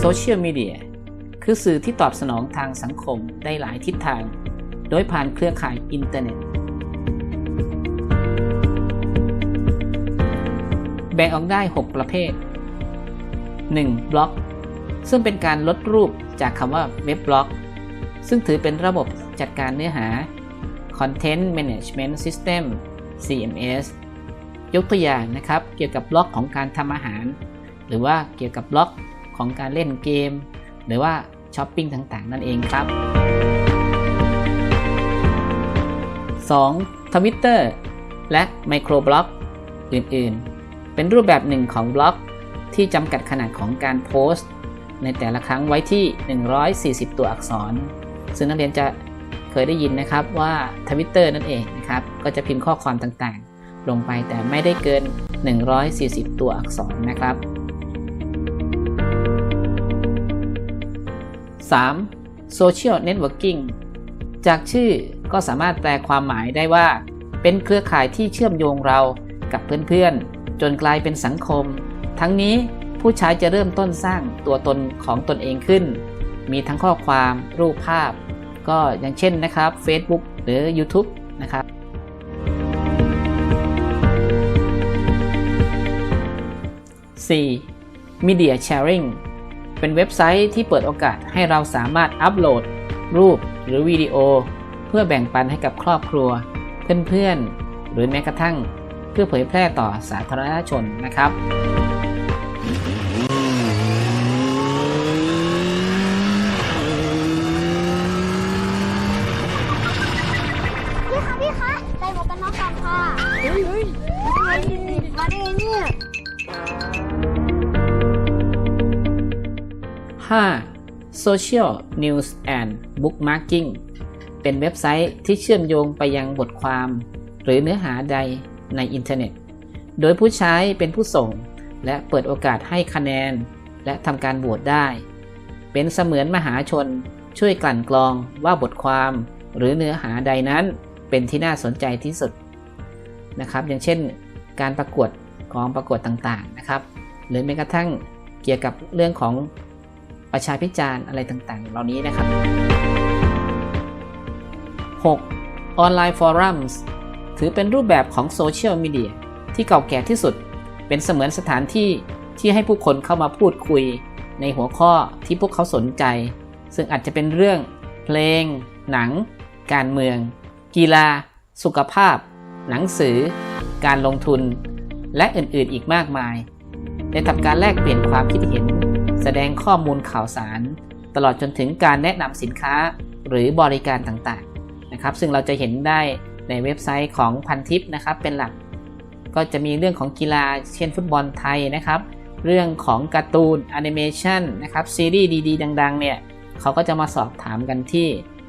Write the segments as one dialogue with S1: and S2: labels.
S1: โซเชียลมีเดียคือสื่อที่ตอบสนองทางสังคมได้หลายทิศทาง โดยผ่านเครือข่ายอินเทอร์เน็ต แบ่งออกได้ 6 ประเภท 1. บล็อก ซึ่งเป็นการลดรูปจากคำว่าเว็บบล็อก ซึ่งถือเป็นระบบจัดการเนื้อหา Content Management System CMS ยกตัวอย่างนะครับ เกี่ยวกับบล็อกของการทำอาหาร หรือว่าเกี่ยวกับบล็อก ของการเล่นเกม หรือว่าช้อปปิ้งต่างๆ นั่นเองครับ 2. ทวิตเตอร์และไมโครบล็อกอื่นๆ เป็นรูปแบบหนึ่งของบล็อกที่จำกัดขนาดของการโพสต์ ในแต่ละครั้งไว้ที่ 140 ตัวอักษร ซึ่งนักเรียนจะเคยได้ยินนะครับว่าทวิตเตอร์นั่นเองนะครับ ก็จะพิมพ์ข้อความต่างๆ ลงไปแต่ไม่ได้เกิน 140 ตัวอักษรนะครับ 3. Social Networking จากชื่อก็สามารถแปลความหมายได้ว่า เป็นเครือข่ายที่เชื่อมโยงเรากับเพื่อนๆ จนกลายเป็นสังคม ทั้งนี้ผู้ใช้จะเริ่มต้นสร้างตัวตนของตนเองขึ้น มีทั้งข้อความรูปภาพ ก็อย่างเช่นนะครับ Facebook หรือ YouTube นะครับ 4. Media Sharing เป็นเว็บไซต์ที่เปิดโอกาสให้เราสามารถอัปโหลด รูปหรือวิดีโอ เพื่อแบ่งปันให้กับครอบครัว เพื่อนๆ หรือแม้กระทั่ง เพื่อเผยแพร่ต่อสาธารณชนนะครับ
S2: พี่คะพี่คะใส่หมวกกันน็อกก่อนค่ะเฮ้ยเฮ้ยมาดิมาดิเนี่ย
S1: 5. Social News and Bookmarking เป็นเว็บไซต์ที่เชื่อมโยงไปยังบทความ หรือเนื้อหาใดในอินเทอร์เน็ต โดยผู้ใช้เป็นผู้ส่ง และเปิดโอกาสให้คะแนน และทำการโหวตได้ เป็นเสมือนมหาชนช่วยกลั่นกรองว่าบทความ หรือเนื้อหาใดนั้นเป็นที่น่าสนใจที่สุดนะครับ อย่างเช่น การประกวดกองประกวดต่างๆนะครับ หรือแม้กระทั่งเกี่ยวกับเรื่องของ ประชาพิจารณ์อะไรต่างๆ เหล่านี้นะครับ 6. ออนไลน์ฟอรัมส์ถือเป็นรูปแบบของโซเชียลมีเดียที่เก่าแก่ที่สุด เป็นเสมือนสถานที่ที่ให้ผู้คนเข้ามาพูดคุย ในหัวข้อที่พวกเขาสนใจ ซึ่งอาจจะเป็นเรื่องเพลง หนัง การเมือง กีฬา สุขภาพ หนังสือ การลงทุน และอื่นๆอีกมากมาย ได้ทำการแลกเปลี่ยนความคิดเห็น แสดงข้อมูลข่าวสาร ตลอดจนถึงการแนะนำสินค้าหรือบริการต่างๆนะครับ ซึ่งเราจะเห็นได้ในเว็บไซต์ของพันทิปนะครับเป็นหลัก ก็จะมีเรื่องของกีฬาเช่นฟุตบอลไทยนะครับ เรื่องของการ์ตูนแอนิเมชันนะครับซีรีส์ดีๆ ดังๆเนี่ยเขาก็จะมาสอบถามกันที่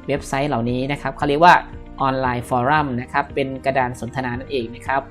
S1: เว็บไซต์เหล่านี้นะครับเขาเรียกว่าออนไลน์ฟอรัมนะครับเป็นกระดานสนทนานั่นเองนะครับ